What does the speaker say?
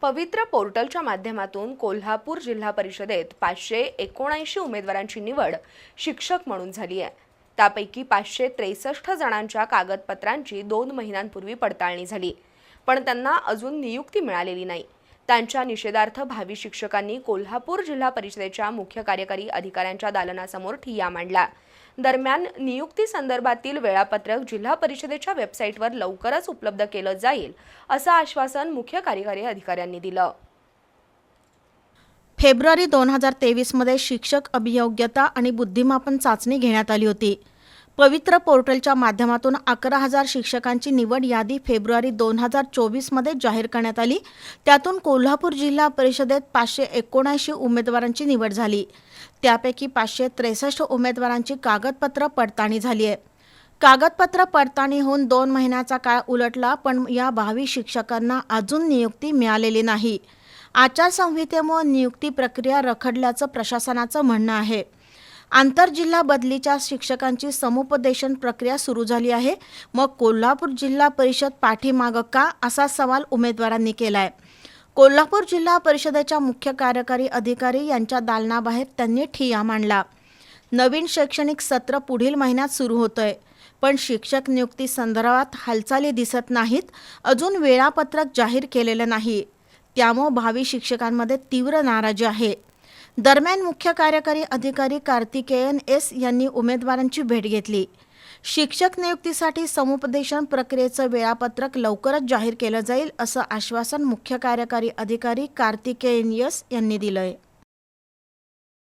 पवित्र पोर्टलच्या माध्यमातून कोल्हापूर जिल्हा परिषदेत पाचशे एकोणऐंशी उमेदवारांची निवड शिक्षक म्हणून झाली आहे. त्यापैकी पाचशे त्रेसष्ट जणांच्या कागदपत्रांची दोन महिन्यांपूर्वी पडताळणी झाली पण त्यांना अजून नियुक्ती मिळालेली नाही. त्यांच्या निषेधार्थ भावी शिक्षकांनी कोल्हापूर जिल्हा परिषदेच्या मुख्य कार्यकारी अधिकाऱ्यांच्या दालनासमोर ठिय्या मांडला दरम्यान नियुक्ती संदर्भातील वेळापत्रक जिल्हा परिषदेच्या वेबसाईटवर लवकरच उपलब्ध केलं जाईल असं आश्वासन मुख्य कार्यकारी अधिकाऱ्यांनी दिलं. फेब्रुवारी दोन हजार तेवीसमध्ये शिक्षक अभियोग्यता आणि बुद्धिमापन चाचणी घेण्यात आली होती. पवित्र पोर्टलच्या माध्यमातून अकरा हजार शिक्षकांची निवड यादी फेब्रुवारी दोन हजार चोवीसमध्ये जाहीर करण्यात आली. त्यातून कोल्हापूर जिल्हा परिषदेत पाचशे एकोणऐंशी उमेदवारांची निवड झाली. त्यापैकी पाचशे त्रेसष्ट उमेदवारांची कागदपत्र पडताळणी झाली आहे. कागदपत्र पडताळणी होऊन दोन महिन्याचा काळ उलटला पण या भावी शिक्षकांना अजून नियुक्ती मिळालेली नाही. आचारसंहितेमुळे नियुक्ती प्रक्रिया रखडल्याचं प्रशासनाचं म्हणणं आहे. आंतरजिल्हा बदलीच्या शिक्षकांची समुपदेशन प्रक्रिया सुरू झाली आहे. मग कोल्हापूर जिल्हा परिषद पाठीमागं का? असा सवाल उमेदवारांनी केला आहे कोल्हापूर जिल्हा परिषदेच्या मुख्य कार्यकारी अधिकारी यांच्या दालनाबाहेर त्यांनी ठिया मांडला. नवीन शैक्षणिक सत्र पुढील महिन्यात सुरू होतंय. पण शिक्षक नियुक्ती संदर्भात हालचाली दिसत नाहीत. अजून वेळापत्रक जाहीर केलेलं नाही. त्यामुळे भावी शिक्षकांमध्ये तीव्र नाराजी आहे. दरम्यान मुख्य कार्यकारी अधिकारी कार्तिकेयन एस यांनी उमेदवारांची भेट घेतली. शिक्षक नियुक्तीसाठी समुपदेशन प्रक्रियेचं वेळापत्रक लवकरच जाहीर केलं जाईल असं आश्वासन मुख्य कार्यकारी अधिकारी कार्तिकेयन एस यांनी दिलं आहे